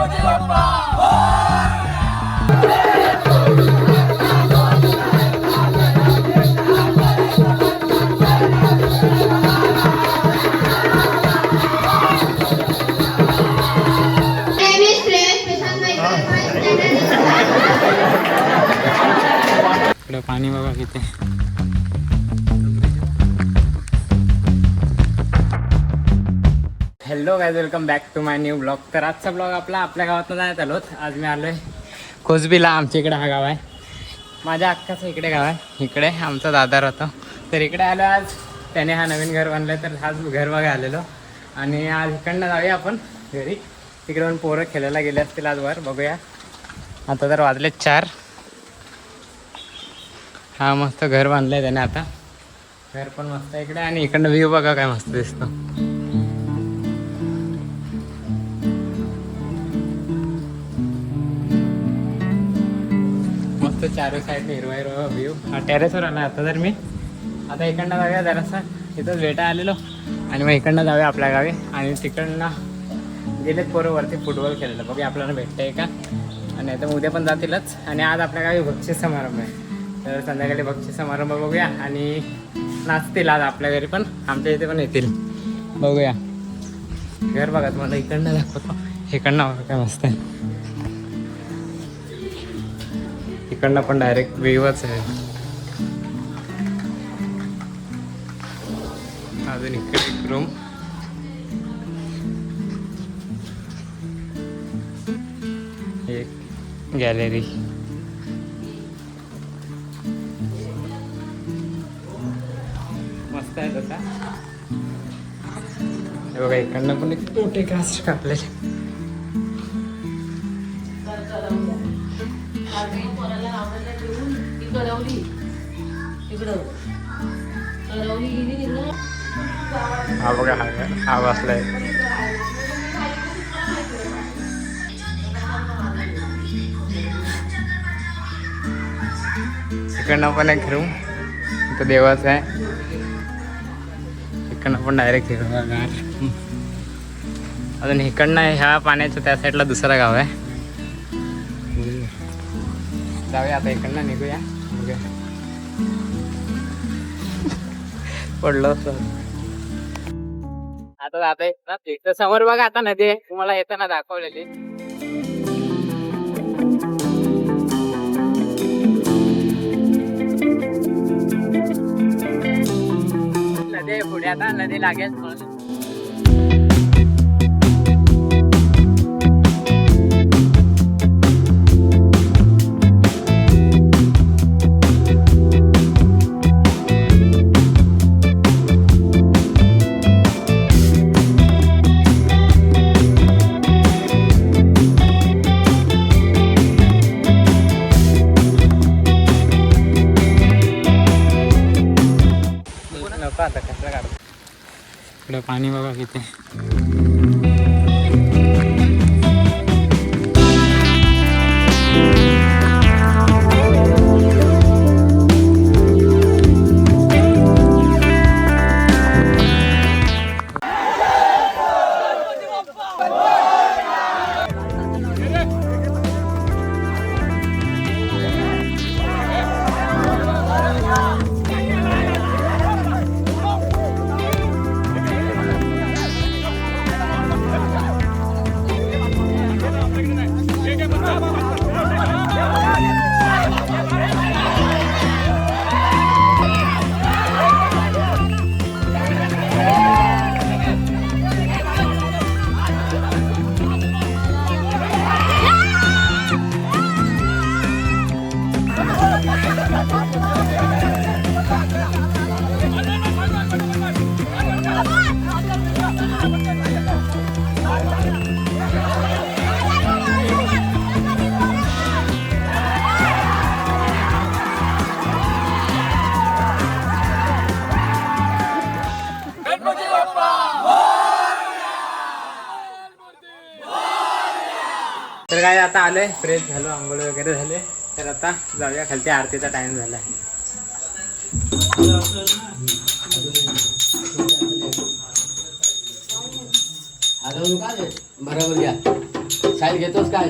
गणपती बाप्पा पाणी बघा किती hello guys welcome back to my new blog तर आजचा ब्लॉग आपला आपल्या गावातनं जाण्यात आलो आज मी आलो आहे कोसबीला आमच्या इकडे हा गाव आहे. माझ्या अक्काचं इकडे गाव आहे. इकडे आमचा दादा राहतो. तर इकडे आलो आज. त्याने हा नवीन घर बांधलं तर आज घर बघा आलेलो. आणि आज इकडनं जाऊया आपण घरी. तिकडे पण पोरं खेळायला गेले असतील आज वर. बघूया. आता तर वाजले चार. हा मस्त घर बांधलं आहे त्याने आता. घर पण मस्त आहे इकडे. आणि इकडनं व्ह्यू बघा काय मस्त दिसतो. मस्त चारही साईडने हिरवा हिरवा व्ह्यू हा टेरेसवर आला आता तर मी. आता इकडनं जाऊया जरासा. इथंच भेटा आलेलो. आणि मग इकडनं जाऊया आपल्या गावी. आणि तिकडनं गेलेत पोरं वरती फुटबॉल खेळायला. बघूया आपल्याला भेटतंय का? आणि आता उद्या पण जातीलच. आणि आज आपल्या गावी बक्षीस समारंभ आहे. तर संध्याकाळी बक्षीस समारंभ बघूया. आणि नाचतील आज आपल्या घरी पण. आमच्या इथे पण येतील. बघूया. घर बघा तुम्हाला. इकडनं दाखवतो. इकडनं काय मस्त आहे. इकडनं पण डायरेक्ट वेवच आहे. अजून इकडे एक रूम एक गॅलरी मस्त आहे तसा. हे बघा इकडनं पण एक मोठे कास्ट कापलेले. हा बघा हा हा बसलाय. इकडनं पण एक रूम इथं देवाचं आहे. इकडनं पण डायरेक्ट हिरवा अजून इकडनं ह्या पाण्याचं त्या साईडला दुसरा गाव आहे. जाऊया आता इकडनं निघूया बघूया पडलो आता जाता येत ना तिथं समोर बघा आता नदी आहे तुम्हाला येताना दाखवलेली नदी पुढे आता नदी लागेल म्हणून पाणी बघा किती. तर काय आता आलोय. फ्रेश झालो आंघोळ वगैरे झाले. तर आता जाऊया खालती आरतीचा टाइम झालाय बरोबर घ्या. साईल घेतोस काय?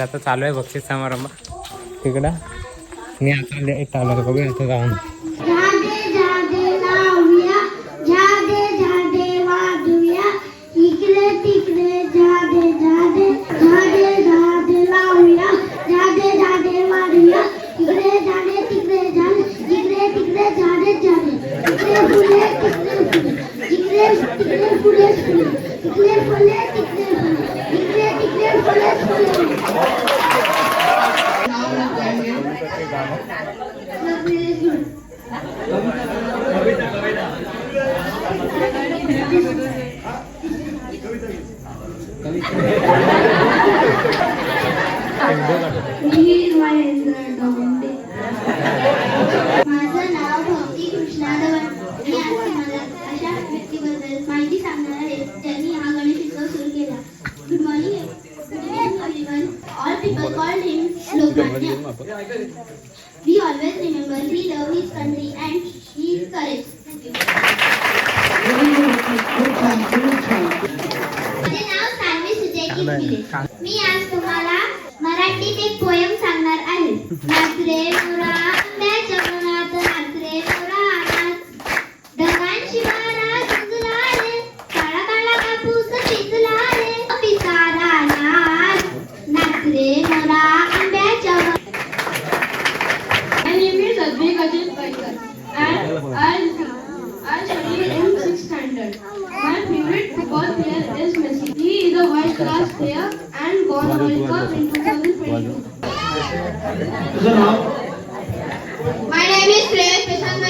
आता चालू आहे बक्षीस समारंभ. तिकडं. मी आता लेट आलो बघूया आता जाऊन.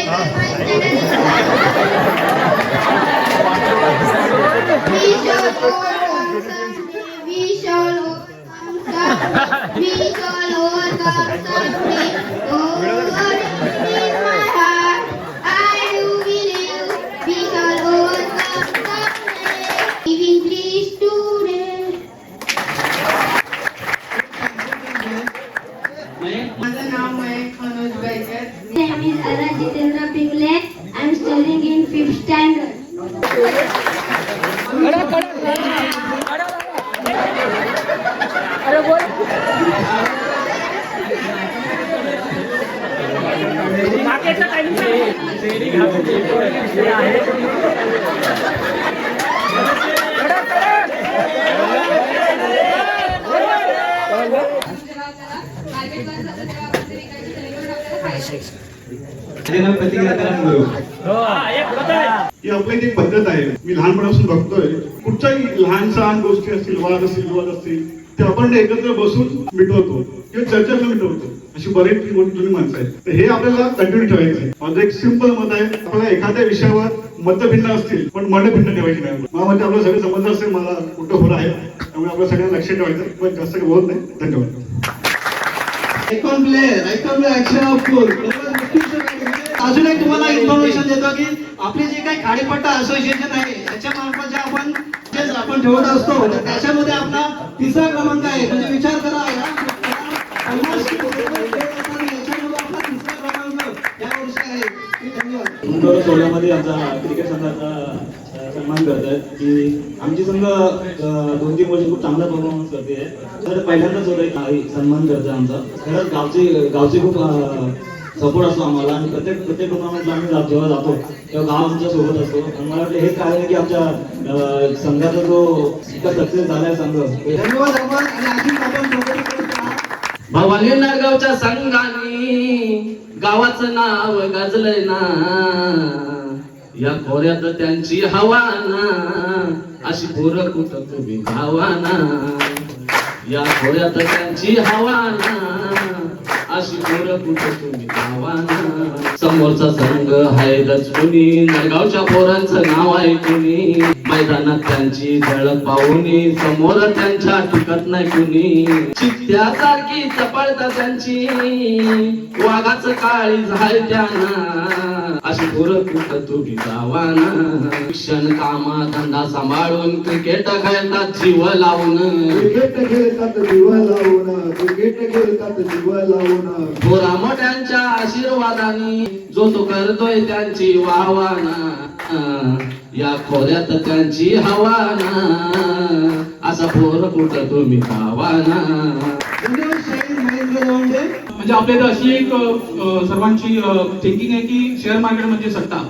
We shall overcome. We shall overcome My name is Ara Jitendra Pingle. I am studying in fifth standard. माझे नाव प्रतीक ही आपली एक पद्धत आहे. मी लहानपणापासून बघतोय. कुठच्याही लहान सहान गोष्टी असतील वाद असतील विवाद असतील ते आपण एकत्र बसून मिटवतो. किंवा चर्चा मिटवतो. अशी बरेच मोठी जुनी माणसं आहेत तर हे आपल्याला कंटिन्यू ठेवायचं आहे. माझं एक सिंपल मत आहे. आपल्याला एखाद्या विषयावर मतभिन्न असतील पण मन भिन्न ठेवायची नाही. मला म्हणजे आपलं सगळे संबंध असेल मला कुठं होणं आहे त्यामुळे आपल्या सगळ्यांना लक्ष ठेवायचं. पण जास्त काही बोलत नाही. धन्यवाद. देतो की आपले जे काही खाडीपट्टा असोसिएशन आहे त्याच्या मार्फत जे आपण जे आपण ठेवत असतो तर त्याच्यामध्ये आपला तिसरा क्रमांक आहे. म्हणजे विचार करा सोहळ्यामध्ये आमचा क्रिकेट संघाचा सन्मान करत आहेत. की आमची संघ दोन तीन वर्ष खूप चांगला परफॉर्मन्स करते तर पहिल्यांदाच होत आहे सन्मान आहे आमचा. खरंच गावचे गावचे खूप सपोर्ट असतो आम्हाला. आणि प्रत्येक प्रत्येक टुर्नामेंटला आम्ही जेव्हा जातो तेव्हा गाव आमच्यासोबत असतो. आणि मला वाटतं हेच कारण आहे की आमच्या संघाचा जो इतका सक्सेस झालाय संघ. हे. भवानी नारगावच्या संघाने गावाचं नाव गाजलंय ना. या खोऱ्यात त्यांची हवा ना. अशी पोरं कुठं तुम्ही धावा ना. या खोऱ्यात त्यांची हवा ना. अशी पोरं कुठे तुम्ही गावाना समोरचा संघ आहे दचलुनी नरगावच्या पोरांचं नाव आहे कुणी? मैदानात त्यांची झळक पाहुनी समोर त्यांच्या टिकत नाही कुणी. चित्त्यासारखी चपळता त्यांची वाघाचं काळी झाय त्यांना. अशी पोरं कुठं तुम्ही गावाना. शिक्षण कामा धंदा सांभाळून क्रिकेट खेळतात जीव लावून. क्रिकेट खेळतात जीव लावून. क्रिकेट खेळतात जीव लावून. थोरा मोठ्यांच्या आशीर्वादाने जो तो करतोय त्यांची वाहवाना. या खोऱ्यात त्यांची हवाना असा पोर कुठं तुम्ही गावाना म्हणजे आपल्या इथं अशी एक अ, सर्वांची थिंकिंग आहे की शेअर मार्केट म्हणजे सट्टा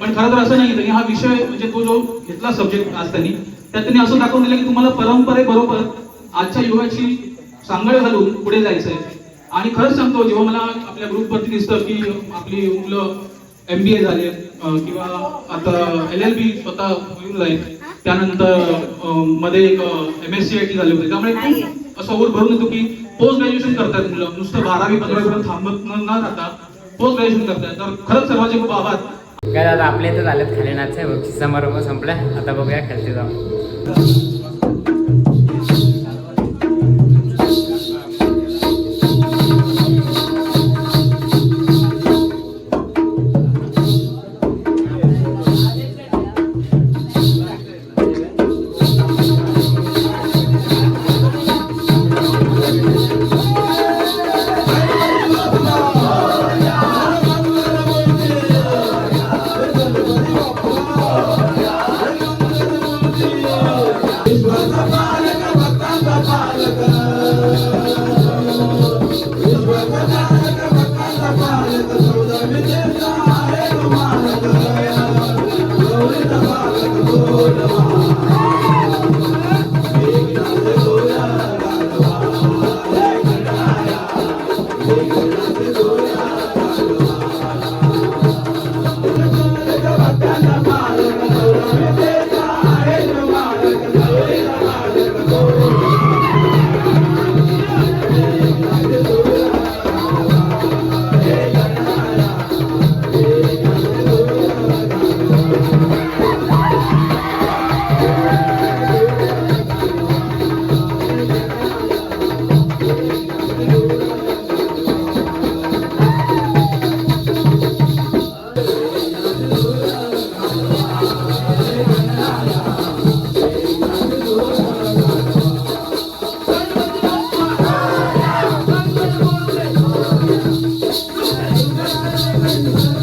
पण खरं तर असं नाही त्यांनी हा विषय म्हणजे तो जो घेतला सब्जेक्ट आज त्यांनी त्यात त्यांनी असं दाखवून दिलं की तुम्हाला परंपरेबरोबर आजच्या युगाची सांगड घालून पुढे जायचंय. आणि खरंच सांगतो जेव्हा मला आपल्या ग्रुपवरती दिसतं की आपली मुलं एम बी ए झाले किंवा आता एल एल बी स्वतः होऊन जाईल त्यानंतरमध्ये एक M S C I T झाले होते. त्यामुळे खूप असं ओर भरून येतो की पोस्ट ग्रॅज्युएशन करतात मुलं. नुसतं बारावी पंधरावीपर्यंत थांबत न न राहता पोस्ट ग्रॅज्युएशन करतात. तर खरंच सर्वांचे खूप आभार. काय दादा आपल्या इथं झालेत खाली नाचचे बक्षीस समारंभ संपला आता बघूया खालती जाऊ. Música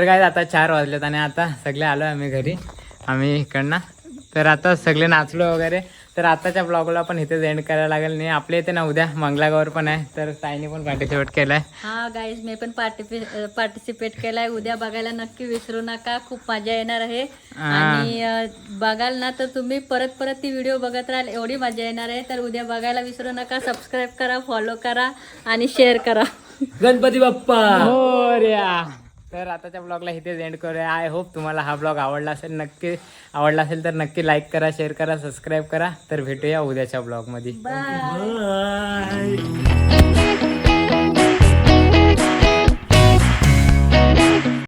तर काय आता चार वाजलेत आणि आता सगळे आलो आम्ही घरी. आम्ही इकडनं. तर आता सगळे नाचलो वगैरे. तर आताच्या ब्लॉगला पण इथेच एंड करायला लागेल. नाही आपल्या इथे ना उद्या मंगलागौर पण आहे. तर ताईने पण पार्टिसिपेट केलं आहे हा गाईज मी पण पार्टिसिपेट केलाय. उद्या बघायला नक्की विसरू नका. खूप मजा येणार आहे. आणि बघाल ना तर तुम्ही परत परत ती व्हिडिओ बघत राहाल. एवढी मजा येणार आहे. तर उद्या बघायला विसरू नका. सबस्क्राईब करा फॉलो करा आणि शेअर करा. गणपती बाप्पा! हो र्या तर आताच्या ब्लॉगला इथेच एंड करूया. आय होप तुम्हाला हा ब्लॉग आवडला असेल नक्की आवडला असेल तर नक्की लाईक करा शेअर करा सबस्क्राईब करा. तर भेटूया उद्याच्या ब्लॉगमध्ये